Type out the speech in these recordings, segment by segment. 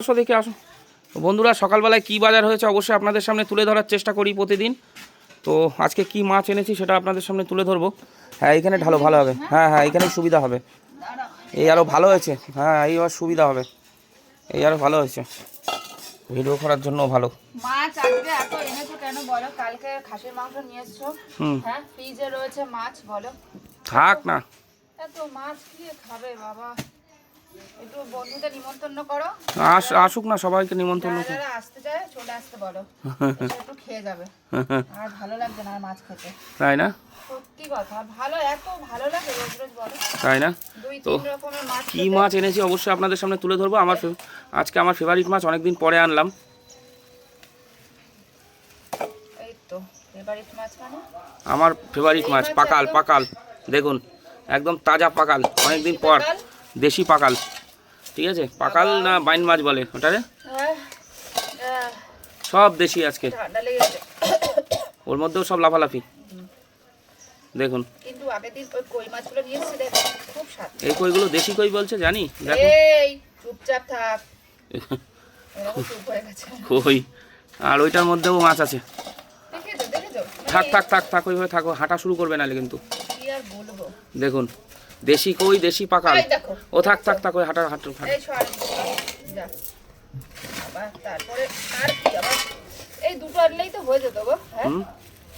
আসো দেখে আসো বন্ধুরা সকালবেলায় কি বাজার হয়েছে অবশ্যই আপনাদের সামনে তুলে ধরার চেষ্টা করি প্রতিদিন। তো আজকে কি মাছ এনেছি সেটা আপনাদের সামনে তুলে ধরবো। হ্যাঁ এখানে ঢালো ভালো হবে। হ্যাঁ হ্যাঁ এখানেই সুবিধা হবে। এই আরও ভালো হয়েছে। হ্যাঁ এই আবার সুবিধা হবে। এই আরও ভালো হয়েছে। ভিডিও করার জন্য ভালো। মাছ আজকে এত এনেছো কেন বলো? কালকে খাসির মাংস নিয়ে এসছো। হুম। হ্যাঁ ফ্রিজে রয়েছে মাছ বলো। থাক না। এত মাছ কি খাবে বাবা? একটু বন্ধুদের নিমন্ত্রণ করো। আস আসুক না সবাইকে নিমন্ত্রণ যারা করুন। যারা আসতে চায় চলে আসতে বলো একটু খেয়ে যাবে। আর ভালো লাগবে না মাছ খেতে। তাই না? সত্যি কথা ভালো এত ভালো লাগে রোজ রোজ বলো। তাই না? তো কি মাছ এনেছি অবশ্যই আপনাদের সামনে তুলে ধরবো। আমার আজকে আমার ফেভারিট মাছ অনেকদিন পরে আনলাম। এই তো ফেভারিট মাছ মানে? আমার ফেভারিট মাছ পাকাল পাকাল। দেখুন একদম তাজা পাকাল অনেকদিন পর? দেশি পাকাল। ঠিক আছে? পাকাল না বাইন মাছ বলে ওটারে সব দেশি আজকে। ওর মধ্যেও সব লাফালাফি। দেখুন। এই কইগুলো দেশি কই বলছে জানি? দেখো। চুপচাপ থাক। কই? আর ওইটার মধ্যেও মাছ আছে। থাক থাক থাক থাক ওইভাবে থাকো। হাঁটা শুরু করবে নাহলে কিন্তু। দেখুন। দেশি কই দেশি পাকাল ও থাক থাক থাক ওই হাঁটা হাঁটু তারপরে আর কি আবার এই দুটো আনলেই তো হয়ে যেত গো হ্যাঁ?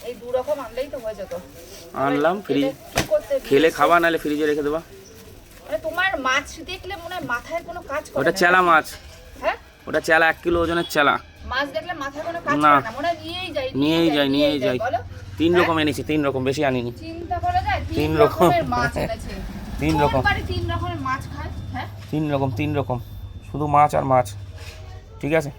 এই দু রকম আনলেই তো হয়ে যেত। আনলাম ফ্রি এটা কি করতে খেলে খাবা নাহলে ফ্রিজে রেখে দেবা। মানে তোমার মাছ দেখলে মনে হয় মাথায় কোনো কাজ করে ওটা। চেলা মাছ। হ্যাঁ? ওটা চেলা এক কিলো ওজনের চেলা। মাছ দেখলে মাথায় কোনো কাজ না। করে না। মনে নিয়েই যায় নিয়েই যায় নিয়েই বলো। তিন হ্যাঁ? রকম এনেছি তিন রকম বেশি আনিনি। চিন্তা করা যায় তিন তিন রকম। রকমের মাছ। এনেছে। তিন রকম। তিন রকমের মাছ খায় হ্যাঁ? তিন রকম তিন রকম। শুধু মাছ আর মাছ। ঠিক আছে?